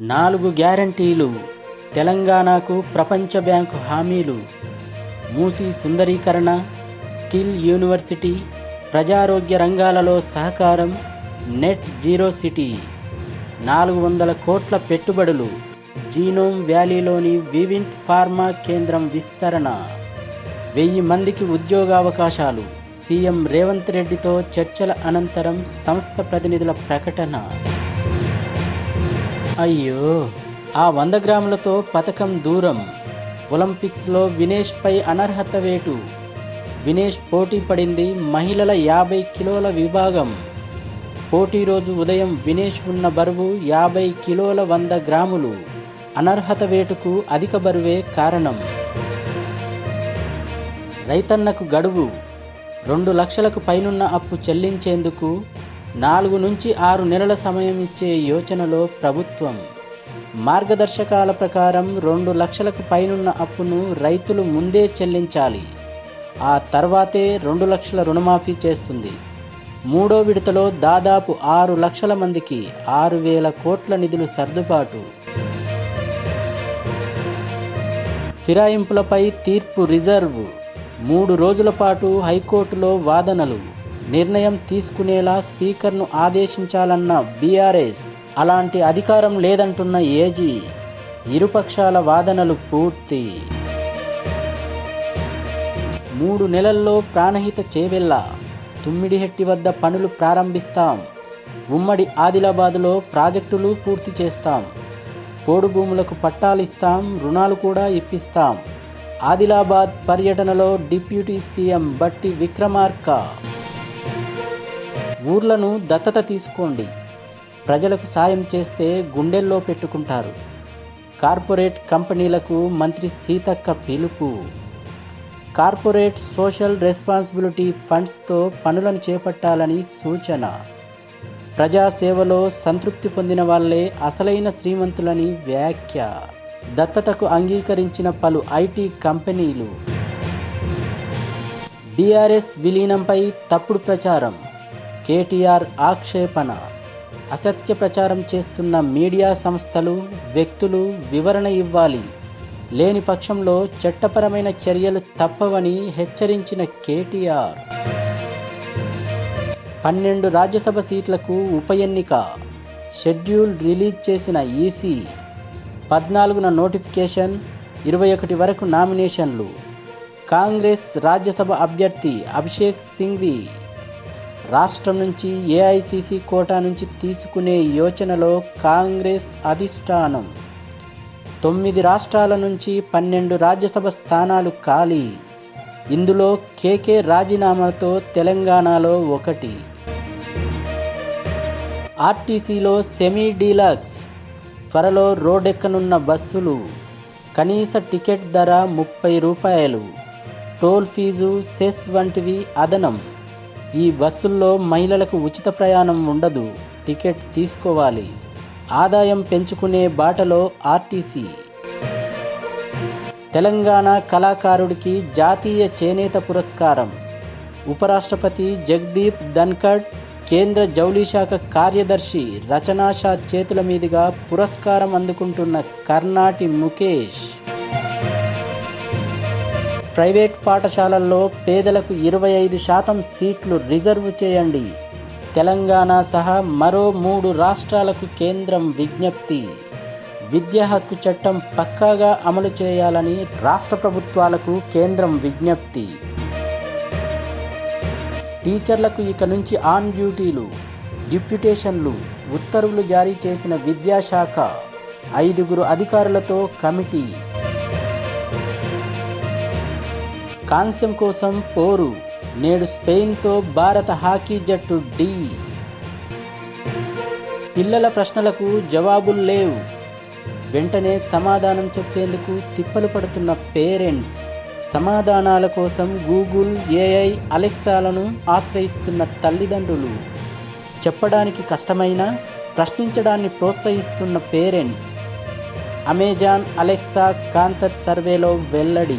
నాలుగు గ్యారంటీలు. తెలంగాణకు ప్రపంచ బ్యాంకు హామీలు. మూసి సుందరీకరణ స్కిల్ యూనివర్సిటీ ప్రజారోగ్య రంగాలలో సహకారం నెట్ జీరో సిటీ. నాలుగు వందల కోట్ల పెట్టుబడులు. జీనోమ్ వ్యాలీలోని వివింట్ ఫార్మా కేంద్రం విస్తరణ. వెయ్యి మందికి ఉద్యోగావకాశాలు. సీఎం రేవంత్ రెడ్డితో చర్చల అనంతరం సంస్థ ప్రతినిధుల ప్రకటన. అయ్యో ఆ వంద గ్రాములతో పథకం దూరం. ఒలింపిక్స్లో వినేష్పై అనర్హత వేటు. వినేష్ పోటీ పడింది మహిళల యాభై కిలోల విభాగం. పోటీ రోజు ఉదయం వినేష్ ఉన్న బరువు యాభై కిలోల వంద గ్రాములు. అనర్హత వేటుకు అధిక బరువే కారణం. రైతన్నకు గడువు. రెండు లక్షలకు పైనున్న అప్పు చెల్లించేందుకు నాలుగు నుంచి ఆరు నెలల సమయం ఇచ్చే యోచనలో ప్రభుత్వం. మార్గదర్శకాల ప్రకారం రెండు లక్షలకు పైనున్న అప్పును రైతులు ముందే చెల్లించాలి. ఆ తర్వాతే రెండు లక్షల రుణమాఫీ చేస్తుంది. మూడో విడతలో దాదాపు ఆరు లక్షల మందికి ఆరు వేల కోట్ల నిధులు సర్దుబాటు. ఫిరాయింపులపై తీర్పు రిజర్వ్. మూడు రోజుల పాటు హైకోర్టులో వాదనలు. నిర్ణయం తీసుకునేలా స్పీకర్ను ఆదేశించాలన్న బీఆర్ఎస్ అలాంటి అధికారం లేదంటున్న ఏజీ ఇరుపక్షాల వాదనలు పూర్తి. మూడు నెలల్లో ప్రాణహిత చేవెళ్ళ తుమ్మిడిహెట్టి వద్ద పనులు ప్రారంభిస్తాం. ఉమ్మడి ఆదిలాబాదులో ప్రాజెక్టులు పూర్తి చేస్తాం. పోడు భూములకు పట్టాలిస్తాం రుణాలు కూడా ఇప్పిస్తాం. ఆదిలాబాద్ పర్యటనలో డిప్యూటీ సీఎం బట్టి విక్రమార్క ఊర్లను దత్తత తీసుకోండి. ప్రజలకు సాయం చేస్తే గుండెల్లో పెట్టుకుంటారు. కార్పొరేట్ కంపెనీలకు మంత్రి సీతక్క పిలుపు. కార్పొరేట్ సోషల్ రెస్పాన్సిబిలిటీ ఫండ్స్తో పనులను చేపట్టాలని సూచన. ప్రజాసేవలో సంతృప్తి పొందిన వాళ్ళే అసలైన శ్రీమంతులని వ్యాఖ్య. దత్తతకు అంగీకరించిన పలు ఐటీ కంపెనీలు. బీఆర్ఎస్ విలీనంపై తప్పుడు ప్రచారం. కేటీఆర్ ఆక్షేపణ. అసత్య ప్రచారం చేస్తున్న మీడియా సంస్థలు వ్యక్తులు వివరణ ఇవ్వాలి. లేని పక్షంలో చట్టపరమైన చర్యలు తప్పవని హెచ్చరించిన కేటీఆర్. పన్నెండు రాజ్యసభ సీట్లకు ఉప ఎన్నిక. షెడ్యూల్ రిలీజ్ చేసిన ఈసీ. పద్నాలుగున నోటిఫికేషన్ ఇరవై ఒకటి వరకు నామినేషన్లు. కాంగ్రెస్ రాజ్యసభ అభ్యర్థి అభిషేక్ సింఘ్వి. రాష్ట్రం నుంచి ఏఐసిసి కోటా నుంచి తీసుకునే యోచనలో కాంగ్రెస్ అధిష్టానం. తొమ్మిది రాష్ట్రాల నుంచి పన్నెండు రాజ్యసభ స్థానాలు ఖాళీ. ఇందులో కేకే రాజీనామాతో తెలంగాణలో ఒకటి. ఆర్టీసీలో సెమీ డీలక్స్. త్వరలో రోడ్డెక్కనున్న బస్సులు. కనీస టికెట్ ధర ముప్పై రూపాయలు. టోల్ ఫీజు సెస్ వంటివి అదనం. ఈ బస్సుల్లో మహిళలకు ఉచిత ప్రయాణం ఉండదు. టికెట్ తీసుకోవాలి. ఆదాయం పెంచుకునే బాటలో ఆర్టీసీ. తెలంగాణ కళాకారుడికి జాతీయ చేనేత పురస్కారం. ఉపరాష్ట్రపతి జగదీప్ ధన్కడ్ కేంద్ర జౌళి శాఖ కార్యదర్శి రచనా షా చేతుల మీదుగా పురస్కారం అందుకుంటున్న కర్ణాటి ముఖేష్. ప్రైవేట్ పాఠశాలల్లో పేదలకు ఇరవై ఐదు శాతం సీట్లు రిజర్వ్ చేయండి. తెలంగాణ సహా మరో మూడు రాష్ట్రాలకు కేంద్రం విజ్ఞప్తి. విద్యా హక్కు చట్టం పక్కాగా అమలు చేయాలని రాష్ట్ర ప్రభుత్వాలకు కేంద్రం విజ్ఞప్తి. టీచర్లకు ఇక నుంచి ఆన్ డ్యూటీలు డిప్యుటేషన్లు ఉత్తర్వులు జారీ చేసిన విద్యాశాఖ ఐదుగురు అధికారులతో కమిటీ. కాంస్యం కోసం పోరు. నేడు స్పెయిన్తో భారత హాకీ జట్టు డి. పిల్లల ప్రశ్నలకు జవాబులు లేవు. వెంటనే సమాధానం చెప్పేందుకు తిప్పలు పడుతున్న పేరెంట్స్ సమాధానాల కోసం గూగుల్ ఏఐ అలెక్సాలను ఆశ్రయిస్తున్న తల్లిదండ్రులు చెప్పడానికి కష్టమైన ప్రశ్నించడాన్ని ప్రోత్సహిస్తున్న పేరెంట్స్ అమెజాన్ అలెక్సా కాంతర్ సర్వేలో వెల్లడి.